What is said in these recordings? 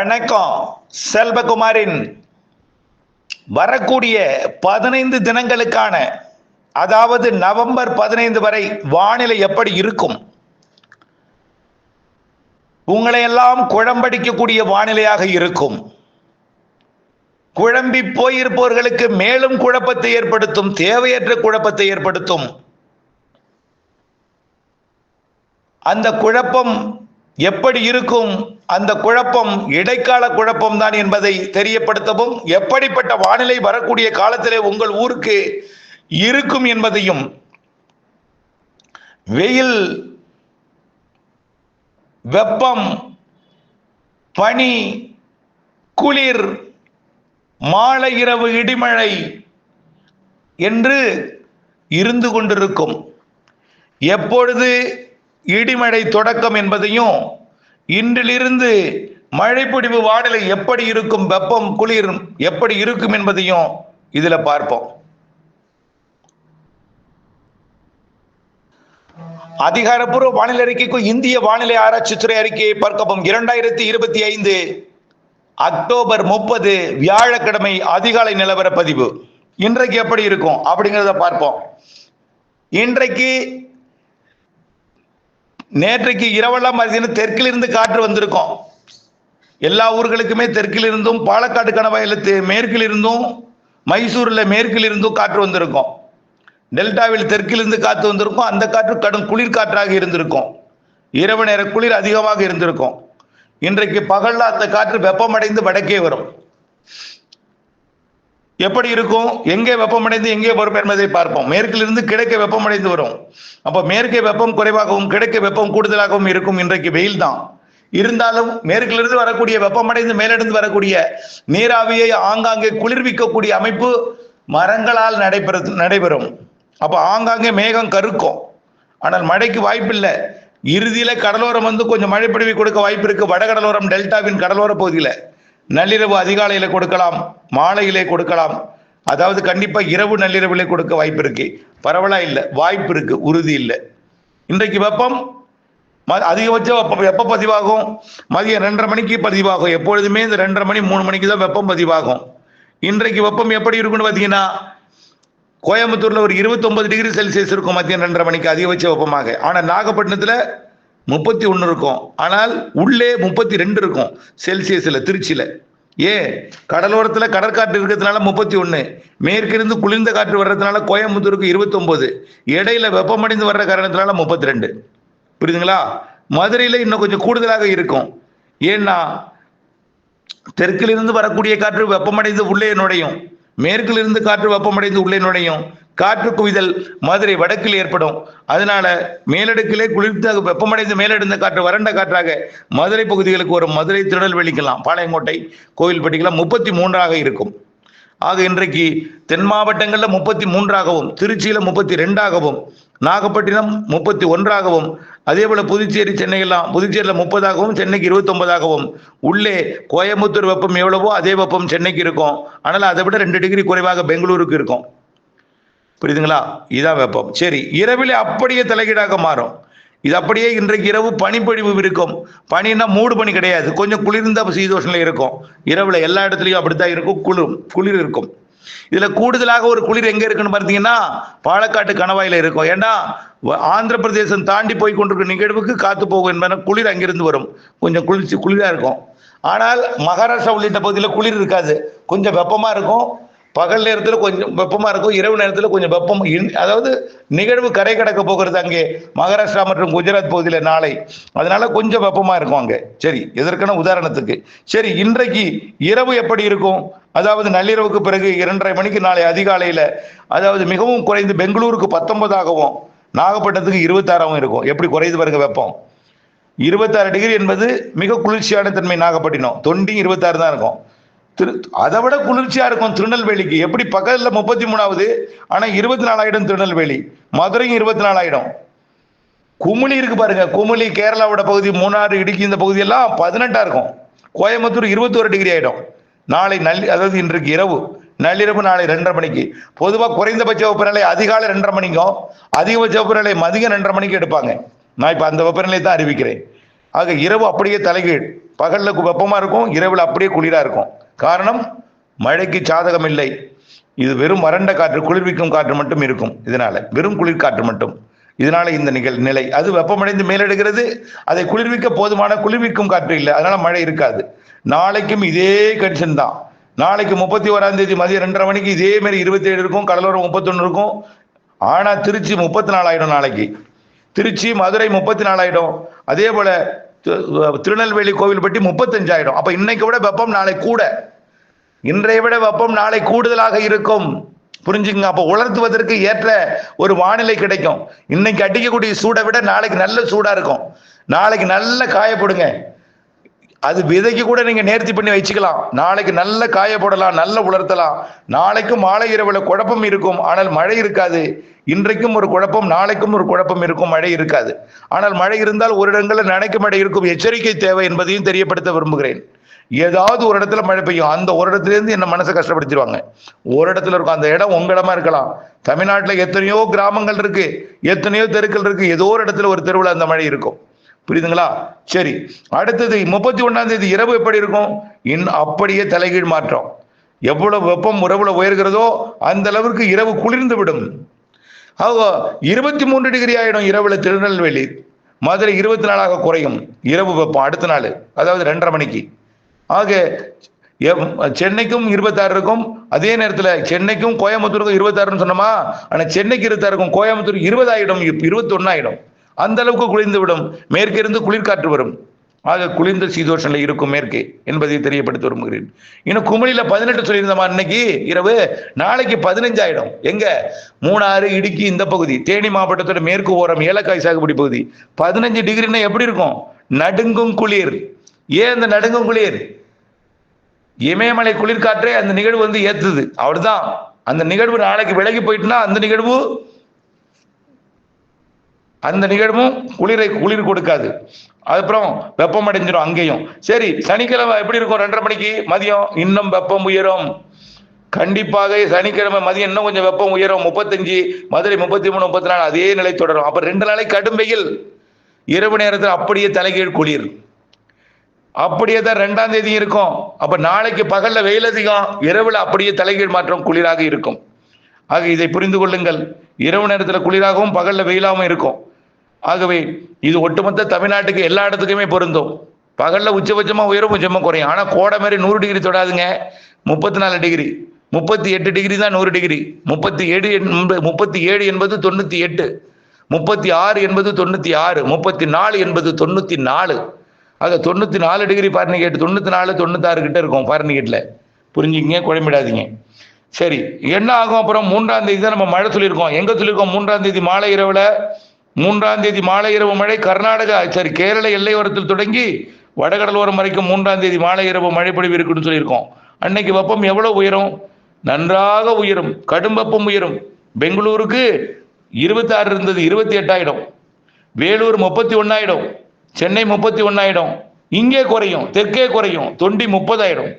வணக்கம். செல்வகுமாரின் வரக்கூடிய பதினைந்து தினங்களுக்கான அதாவது நவம்பர் பதினைந்து வரை வானிலை எப்படி இருக்கும்? உங்களை எல்லாம் குழம்படிக்கக்கூடிய வானிலையாக இருக்கும். குழம்பி போயிருப்பவர்களுக்கு மேலும் குழப்பத்தை ஏற்படுத்தும் தேவையற்ற குழப்பத்தை ஏற்படுத்தும். அந்த குழப்பம் எப்படி இருக்கும் அந்த குழப்பம் இடைக்கால குழப்பம் தான் என்பதை தெரியப்படுத்தவும் எப்படிப்பட்ட வானிலை வரக்கூடிய காலத்திலே உங்கள் ஊருக்கு இருக்கும் என்பதையும் வெயில் வெப்பம் பனி குளிர் மாலை இரவு இடிமழை என்று இருந்து கொண்டிருக்கும். எப்பொழுது இடிமழை தொடக்கம் என்பதையும் இன்றிலிருந்து மழைப்பொடிவு வானிலை எப்படி இருக்கும் வெப்பம் குளிர் எப்படி இருக்கும் என்பதையும் இதுல பார்ப்போம். அதிகாரப்பூர்வ வானிலை அறிக்கைக்கும் இந்திய வானிலை ஆராய்ச்சித்துறை அறிக்கையை பார்க்கவும். இரண்டாயிரத்தி இருபத்தி ஐந்து அக்டோபர் முப்பது வியாழக்கிழமை அதிகாலை நிலவர பதிவு. இன்றைக்கு எப்படி இருக்கும்? அப்படிங்கிறத பார்ப்போம். இன்றைக்கு நேற்றைக்கு இரவெல்லாம் பார்த்தீங்கன்னா தெற்கிலிருந்து காற்று வந்திருக்கும். எல்லா ஊர்களுக்குமே தெற்கில் இருந்தும் பாலக்காடு கணவாயில் தெ- மைசூரில் மேற்கில் இருந்தும் காற்று வந்திருக்கும். டெல்டாவில் தெற்கிலிருந்து காற்று வந்திருக்கும். அந்த காற்று கடும் குளிர் காற்றாக இருந்திருக்கும். இரவு நேர குளிர் அதிகமாக இருந்திருக்கும். இன்றைக்கு பகலில் அந்த காற்று வெப்பமடைந்து வடக்கே வரும். எப்படி இருக்கும்? எங்கே வெப்பமடைந்து எங்கே வரும் என்பதை பார்ப்போம். மேற்கிலிருந்து கிடைக்க வெப்பமடைந்து வரும். அப்போ மேற்கே வெப்பம் குறைவாகவும் கிடைக்க வெப்பம் கூடுதலாகவும் இருக்கும் இன்றைக்கு வெயில் தான். இருந்தாலும் மேற்கிலிருந்து வரக்கூடிய வெப்பமடைந்து மேலிருந்து வரக்கூடிய நீராவியை ஆங்காங்கே குளிர்விக்கக்கூடிய அமைப்பு மரங்களால் நடைபெற நடைபெறும். அப்போ ஆங்காங்கே மேகம் கருக்கும். ஆனால் மழைக்கு வாய்ப்பில்லை. இறுதியில கடலோரம் வந்து கொஞ்சம் மழை கொடுக்க வாய்ப்பு இருக்கு. வடகடலோரம் டெல்டாவின் கடலோர பகுதியில். நள்ளிரவு அதிகாலையில கொடுக்கலாம் மாலையிலே கொடுக்கலாம். அதாவது கண்டிப்பா இரவு நள்ளிரவிலே கொடுக்க வாய்ப்பு இருக்கு. பரவலா இல்லை வாய்ப்பு இருக்கு உறுதி இல்லை. இன்றைக்கு வெப்பம் ம- அதிகபட்ச வெப்பம் எப்போ பதிவாகும்? மதியம் ரெண்டரை மணிக்கு பதிவாகும். எப்பொழுதுமே இந்த ரெண்டரை மணி மூணு மணிக்கு தான் வெப்பம் பதிவாகும். இன்றைக்கு வெப்பம் எப்படி இருக்குன்னு பார்த்தீங்கன்னா கோயம்புத்தூரில் ஒரு 29 டிகிரி செல்சியஸ் இருக்கும் மதியம் ரெண்டரை மணிக்கு அதிகபட்ச வெப்பமாக. ஆனால் நாகப்பட்டினத்தில் முப்பத்தி ஒன்று இருக்கும். ஆனால் உள்ளே முப்பத்தி ரெண்டு இருக்கும் செல்சியஸில் திருச்சியில். ஏன் கடலோரத்தில் கடற்காற்று இருக்கிறதுனால முப்பத்தி ஒன்று மேற்கிருந்து குளிர்ந்த காற்று வர்றதுனால கோயம்புத்தூருக்கு 29 இடையில வெப்பமடைந்து வர்ற காரணத்தினால முப்பத்தி ரெண்டு. புரியுதுங்களா? மதுரையில் இன்னும் கொஞ்சம் கூடுதலாக இருக்கும். ஏன்னா தெற்கிலிருந்து வரக்கூடிய காற்று வெப்பமடைந்து உள்ளே நுழையும். மேற்கிலிருந்து காற்று வெப்பமடைந்து உள்ளே நுழையும். காற்று குவிதல் மதுரை வடக்கில் ஏற்படும். அதனால மேலடுக்கிலே குளிர்ந்த வெப்பமடைந்து மேலடைந்த காற்று வறண்ட காற்றாக மதுரை பகுதிகளுக்கு வரும் மதுரை திருநெல்வேலிக்கெல்லாம் பாளையங்கோட்டை கோவில்பட்டிக்கெல்லாம் முப்பத்தி மூன்றாக இருக்கும். ஆக இன்றைக்கு தென் மாவட்டங்களில் முப்பத்தி மூன்றாகவும் திருச்சியில் முப்பத்தி ரெண்டாகவும் நாகப்பட்டினம் முப்பத்தி ஒன்றாகவும் அதே போல புதுச்சேரி சென்னையெல்லாம் புதுச்சேரியில் முப்பதாகவும் சென்னைக்கு இருபத்தொன்பதாகவும் உள்ளே கோயம்புத்தூர் வெப்பம் எவ்வளவோ அதே வெப்பம் சென்னைக்கு இருக்கும். ஆனால் அதை விட ரெண்டு டிகிரி குறைவாக பெங்களூருக்கு இருக்கும். புரியுதுங்களா? இதான் வெப்பம். சரி இரவிலே அப்படியே தலைகீடாக மாறும். இது அப்படியே இன்றைக்கு இரவு பனிப்பொழிவு இருக்கும். பனின்னா மூடு பனி கிடையாது. கொஞ்சம் குளிர்ந்த சீதோஷனில் இருக்கும். இரவில் எல்லா இடத்துலையும் அப்படித்தான் இருக்கும். குளிர் குளிர் இருக்கும். இதுல கூடுதலாக ஒரு குளிர் எங்க இருக்குன்னு பார்த்தீங்கன்னா பாலக்காட்டு கணவாயில இருக்கும். ஏன்னா ஆந்திர பிரதேசம் தாண்டி போய் கொண்டிருக்கிற நிகழ்வுக்கு காத்து போகும் என்பன குளிர் அங்கிருந்து வரும். கொஞ்சம் குளிர்ச்சி குளிராக இருக்கும். ஆனால் மகாராஷ்டிரா உள்ளிட்ட பகுதியில் குளிர் இருக்காது. கொஞ்சம் வெப்பமா இருக்கும். பகல் நேரத்தில் கொஞ்சம் வெப்பமாக இருக்கும் இரவு நேரத்தில் கொஞ்சம் வெப்பம். இன்- அதாவது நிகழ்வு கரை கடக்க போகிறது அங்கே மகாராஷ்டிரா மற்றும் குஜராத் பகுதியில் நாளை. அதனால கொஞ்சம் வெப்பமாக இருக்கும் அங்கே. சரி எதற்கான உதாரணத்துக்கு. சரி இன்றைக்கு இரவு எப்படி இருக்கும்? அதாவது நள்ளிரவுக்கு பிறகு இரண்டரை மணிக்கு நாளை அதிகாலையில் அதாவது மிகவும் குறைந்து பெங்களூருக்கு பத்தொன்பதாகவும் நாகப்பட்டினத்துக்கு இருபத்தாறாகவும் இருக்கும். எப்படி குறைந்து பாருங்க வெப்பம். இருபத்தாறு டிகிரி என்பது மிக குளிர்ச்சியான தன்மை நாகப்பட்டினம். தொண்டி இருபத்தாறு தான் இருக்கும். திரு அதை விட குளிர்ச்சியா இருக்கும் திருநெல்வேலிக்கு. எப்படி? பக்கத்தில் முப்பத்தி மூணாவது ஆனா இருபத்தி நாலாயிரம் திருநெல்வேலி. மதுரையும் இருபத்தி நாலாயிரம். குமுளி இருக்கு பாருங்க. குமுளி கேரளாவோட பகுதி மூணாறு இடுக்கி இந்த பகுதியெல்லாம் பதினெட்டா இருக்கும். கோயம்புத்தூர் இருபத்தோரு டிகிரி ஆயிடும். நாளை நள்ளி அதாவது இன்றைக்கு இரவு நள்ளிரவு நாளை ரெண்டரை மணிக்கு. பொதுவாக குறைந்தபட்ச வெப்பநிலை அதிகாலை ரெண்டரை மணிக்கும் அதிகபட்ச வெப்பநிலை மதியம் ரெண்டரை மணிக்கு எடுப்பாங்க. நான் இப்போ அந்த வெப்பநிலை தான் அறிவிக்கிறேன். ஆக இரவு அப்படியே தலைகீழ். பகல்ல வெப்பமாக வெப்பமா இருக்கும் இரவில் அப்படியே குளிரா இருக்கும். காரணம் மழைக்கு சாதகம் இல்லை இது வெறும் வறண்ட காற்று குளிர்விக்கும் காற்று மட்டும் இருக்கும். இதனால வெறும் குளிர் காற்று மட்டும். இதனால இந்த நிகழ் நிலை. அது வெப்பமடைந்து மேலெடுகிறது. அதை குளிர்விக்க போதுமான குளிர்விக்கும் காற்று இல்லை. அதனால மழை இருக்காது. நாளைக்கும் இதே கண்டிஷன் தான். நாளைக்கு முப்பத்தி ஓராம் தேதி மதியம் ரெண்டரை மணிக்கு இதே மாதிரி இருபத்தி ஏழு இருக்கும் கடலோரம் முப்பத்தொன்னு இருக்கும். ஆனா திருச்சி முப்பத்தி நாலாயிரம் நாளைக்கு. திருச்சி மதுரை முப்பத்தி நாலாயிரம் அதே போல திருநெல்வேலி கோவில்பட்டி முப்பத்தஞ்சாயிரம். அப்ப இன்னைக்கு விட வெப்பம் நாளை கூட. இன்றைய விட வெப்பம் நாளை கூடுதலாக இருக்கும். புரிஞ்சுங்க அப்போ உலர்த்துவதற்கு ஏற்ற ஒரு வானிலை கிடைக்கும். இன்னைக்கு அடிக்கக்கூடிய சூடை விட நாளைக்கு நல்ல சூடா இருக்கும். நாளைக்கு நல்ல காயப்படுங்க. அது விதைக்கு கூட நீங்க நேர்த்தி பண்ணி வச்சுக்கலாம். நாளைக்கு நல்ல காய போடலாம் நல்ல உலர்த்தலாம். நாளைக்கும் மாலை இரவுல குழப்பம் இருக்கும். ஆனால் மழை இருக்காது. இன்றைக்கும் ஒரு குழப்பம் நாளைக்கும் ஒரு குழப்பம் இருக்கும். மழை இருக்காது. ஆனால் மழை இருந்தால் ஒரு இடங்களில் நினைக்கும் மழை இருக்கும். எச்சரிக்கை தேவை என்பதையும் தெரியப்படுத்த விரும்புகிறேன். ஏதாவது ஒரு இடத்துல மழை பெய்யும். அந்த ஒரு இடத்துலேருந்து என்ன மனசை கஷ்டப்படுத்திடுவாங்க? ஒரு இடத்துல இருக்கும். அந்த இடம் உங்க இடமா இருக்கலாம். தமிழ்நாட்டில் எத்தனையோ கிராமங்கள் இருக்கு. எத்தனையோ தெருக்கள் இருக்கு. ஏதோ ஒரு இடத்துல ஒரு தெருவில் அந்த மழை இருக்கும். புரியுதுங்களா? சரி. அடுத்தது முப்பத்தி ஒன்றாம் தேதி இரவு எப்படி இருக்கும்? இன் அப்படியே தலைகீழ் மாற்றம். எவ்வளவு வெப்பம் உறவுல உயர்கிறதோ அந்த அளவிற்கு இரவு குளிர்ந்து விடும். இருபத்தி மூன்று டிகிரி ஆயிடும் இரவுல திருநெல்வேலி. மதுரை இருபத்தி நாலாக குறையும். இரவு வெப்பம் அடுத்த நாள் அதாவது ரெண்டரை மணிக்கு. ஆக சென்னைக்கும் இருபத்தாறு இருக்கும். அதே நேரத்தில் சென்னைக்கும் கோயம்புத்தூருக்கும் இருபத்தாறுன்னு சொன்னோமா? ஆனால் சென்னைக்கு இருபத்தாறு இருக்கும் கோயம்புத்தூர் இருபதாயிடும் இருபத்தி ஒன்னாயிடும் அந்த அளவுக்கு குளிர்ந்து விடும் மேற்கே இருந்து குளிர்காற்று வரும். ஆக குளிர்ந்த சீதோஷனில் இருக்கும் மேற்கே என்பதை தெரியப்படுத்த விரும்புகிறேன். இன்னும் குமிழில பதினெட்டு சொல்லியிருந்தோமா இன்னைக்கு இரவு நாளைக்கு பதினஞ்சாயிடும். எங்க? மூணாறு இடுக்கி இந்த பகுதி. தேனி மாவட்டத்தோட மேற்கு ஓரம் ஏலக்காய் சாகுபடி பகுதி. பதினஞ்சு டிகிரின்னா எப்படி இருக்கும்? நடுங்கும் குளிர். ஏன் அந்த நடுங்கும் குளிர்? இமயமலை குளிர்காற்றே அந்த நிகழ்வு வந்து ஏத்துது. அவ்வளவுதான். அந்த நிகழ்வு நாளைக்கு விலகி போயிட்டுனா அந்த நிகழ்வு அந்த நிகழ்வும் குளிரை குளிர் கொடுக்காது. அதுக்கப்புறம் வெப்பம் அடைஞ்சிடும் அங்கேயும். சரி சனிக்கிழமை எப்படி இருக்கும்? ரெண்டரை மணிக்கு மதியம் இன்னும் வெப்பம் உயரும். கண்டிப்பாக சனிக்கிழமை மதியம் இன்னும் கொஞ்சம் வெப்பம் உயரும். முப்பத்தஞ்சு மதுரை முப்பத்தி மூணு முப்பத்தி நாலு அதே நிலை தொடரும். அப்ப ரெண்டு நாளைக்கு கடும் வெயில். இரவு நேரத்தில் அப்படியே தலைகீழ் குளிர். அப்படியே தான் ரெண்டாம் தேதி இருக்கும். அப்ப நாளைக்கு பகல்ல வெயில் அதிகம். இரவுல அப்படியே தலைகீழ் மாற்றம் குளிராக இருக்கும். ஆக இதை புரிந்து கொள்ளுங்கள். இரவு நேரத்தில் குளிராகவும் பகல்ல வெயிலாகவும் இருக்கும். ஆகவே இது ஒட்டுமொத்த தமிழ்நாட்டுக்கு எல்லா இடத்துக்குமே பொருந்தும். பகல்ல உச்சபட்சமா உயரும் உச்சமா குறையும். ஆனா கோடை மாதிரி நூறு டிகிரி தொடாதுங்க. முப்பத்தி நாலு டிகிரி. முப்பத்தி எட்டு டிகிரி தான் நூறு டிகிரி. முப்பத்தி ஏழு முப்பத்தி ஏழு என்பது தொண்ணூற்றி எட்டு. முப்பத்தி ஆறு என்பது தொண்ணூற்றி ஆறு. முப்பத்தி நாலு என்பது தொண்ணூற்றி நாலு. அது தொண்ணூற்றி நாலு டிகிரி பாரனிகேட் தொண்ணூற்றி நாலு தொண்ணூத்தாறு கிட்ட இருக்கும் பாரனிகேட்ல புரிஞ்சுக்கிங்க? குழம்பிடாதீங்க. சரி என்ன ஆகும் அப்புறம் மூன்றாம் தேதி தான் நம்ம மழை சொல்லியிருக்கோம். எங்க சொல்லியிருக்கோம்? மூன்றாம் தேதி மாலை இரவுல மூன்றாம் தேதி மாலை இரவு மழை கர்நாடகா சரி கேரள எல்லையோரத்தில் தொடங்கி வடகடலோரம் வரைக்கும் மூன்றாம் தேதி மாலை இரவு மழை பொழிவு இருக்குன்னு சொல்லியிருக்கோம். அன்னைக்கு வெப்பம் எவ்வளவு உயரும்? நன்றாக உயரும். கடும் வெப்பம் உயரும். பெங்களூருக்கு இருபத்தி ஆறு இருந்தது இருபத்தி எட்டாயிடும் வேலூர் முப்பத்தி ஒன்னாயிடும் சென்னை முப்பத்தி ஒன்னாயிடும் இங்கே குறையும் தெற்கே குறையும் தொண்டி முப்பதாயிடும்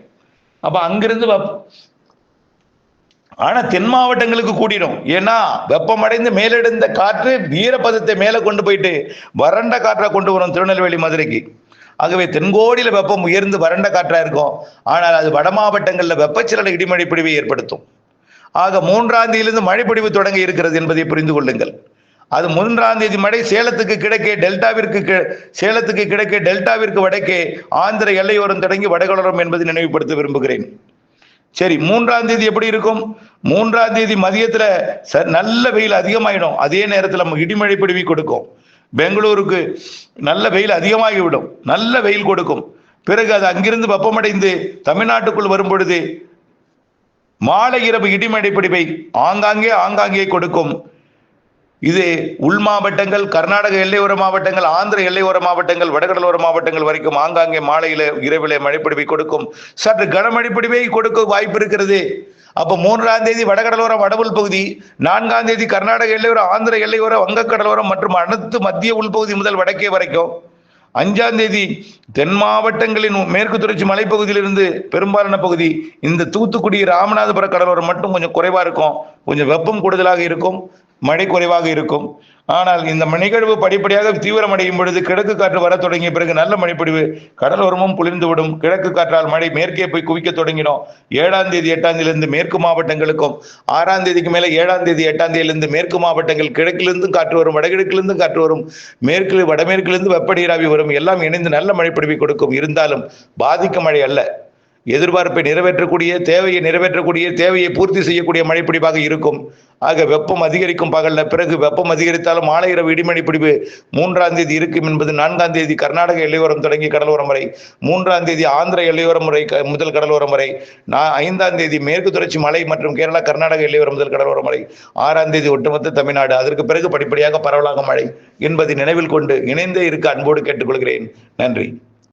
அப்ப அங்கிருந்து ஆனா தென் மாவட்டங்களுக்கு கூடிடும் ஏன்னா வெப்பமடைந்து மேலெடுந்த காற்று வீரபதத்தை மேலே கொண்டு போயிட்டு வறண்ட காற்றை கொண்டு வரும் திருநெல்வேலி மதுரைக்கு. ஆகவே தென்கோடியில வெப்பம் உயர்ந்து வறண்ட காற்றா இருக்கும். ஆனால் அது வட மாவட்டங்களில் வெப்பச்சலன இடிமழை பிடிவை ஏற்படுத்தும். ஆக மூன்றாம் தேதியிலிருந்து மழைப்பொழிவு தொடங்க இருக்கிறது என்பதை புரிந்து கொள்ளுங்கள். அது மூன்றாம் தேதி மழை சேலத்துக்கு கிழக்கே டெல்டாவிற்கு கி- சேலத்துக்கு கிழக்கே டெல்டாவிற்கு வடக்கே ஆந்திர எல்லையோரம் தொடங்கி வடகடலோரம் என்பதை நினைவுபடுத்த விரும்புகிறேன். சரி மூன்றாம் தேதி எப்படி இருக்கும்? மூன்றாம் தேதி மதியத்துல ச- நல்ல வெயில் அதிகமாயிடும். அதே நேரத்துல நம்ம இடிமழை பிடிவி கொடுக்கும். பெங்களூருக்கு நல்ல வெயில் அதிகமாகிவிடும். நல்ல வெயில் கொடுக்கும். பிறகு அது அங்கிருந்து வெப்பமடைந்து தமிழ்நாட்டுக்குள் வரும் பொழுது மாலை இரவு இடிமழை பிடிவை ஆங்காங்கே ஆங்காங்கே கொடுக்கும். இது உள் மாவட்டங்கள் கர்நாடக எல்லையோர மாவட்டங்கள் ஆந்திர எல்லையோர மாவட்டங்கள் வடகடலோர மாவட்டங்கள் வரைக்கும் ஆங்காங்கே மாலையில இரவிலே மழைப்பிடிவை கொடுக்கும். சற்று கனமழைப்பிடிவை கொடுக்க வாய்ப்பு இருக்கிறது. அப்ப மூன்றாம் தேதி வடகடலோர வடவுள் பகுதி நான்காம் தேதி கர்நாடக எல்லையோர ஆந்திர எல்லையோர வங்கக்கடலோரம் மற்றும் அனைத்து மத்திய உள்பகுதி முதல் வடக்கே வரைக்கும். அஞ்சாம் தேதி தென் மாவட்டங்களின் மேற்கு தொடர்ச்சி மலைப்பகுதியிலிருந்து பெரும்பாலான பகுதி இந்த தூத்துக்குடி ராமநாதபுர கடலோரம் மட்டும் கொஞ்சம் குறைவா இருக்கும். கொஞ்சம் வெப்பம் கூடுதலாக இருக்கும் மழை குறைவாக இருக்கும். ஆனால் இந்த நிகழ்வு படிப்படியாக தீவிரமடையும் பொழுது கிழக்கு காற்று வர தொடங்கிய பிறகு நல்ல மழைப்பொழிவு கடலோரமும் குளிர்ந்துவிடும் கிழக்கு காற்றால் மழை மேற்கே போய் குவிக்க தொடங்கினோம். ஏழாம் தேதி எட்டாம் தேதியிலிருந்து மேற்கு மாவட்டங்களுக்கும் ஆறாம் தேதிக்கு மேலே ஏழாம் தேதி எட்டாம் தேதியிலிருந்து மேற்கு மாவட்டங்கள் கிழக்கிலிருந்து காற்று வரும் வடகிழக்கிலிருந்து காற்று வரும் மேற்கு வடமேற்கிலிருந்து வெப்பநீராவி வரும். எல்லாம் இணைந்து நல்ல மழைப்பொழிவை கொடுக்கும். இருந்தாலும் பாதிக்கும் மழை அல்ல. எதிர்பார்ப்பை நிறைவேற்றக்கூடிய தேவையை நிறைவேற்றக்கூடிய தேவையை பூர்த்தி செய்யக்கூடிய மழைப்பிடிப்பாக இருக்கும். ஆக வெப்பம் அதிகரிக்கும் பகல்ல பிறகு வெப்பம் அதிகரித்தாலும் மாலை இரவு இடிமணி பிடிப்பு மூன்றாம் தேதி இருக்கும் என்பது நான்காம் தேதி கர்நாடக எல்லையோரம் தொடங்கி கடலோரம் வரை மூன்றாம் தேதி ஆந்திர எல்லையோரம் வரை க- முதல் கடலோரம் வரை நான் ஐந்தாம் தேதி மேற்கு தொடர்ச்சி மலை மற்றும் கேரளா கர்நாடக எல்லையோரம் முதல் கடலோரம் வரை ஆறாம் தேதி ஒட்டுமொத்த தமிழ்நாடு. அதற்கு பிறகு படிப்படியாக பரவலாக மழை என்பதை நினைவில் கொண்டு இணைந்தே இருக்க அன்போடு கேட்டுக்கொள்கிறேன். நன்றி.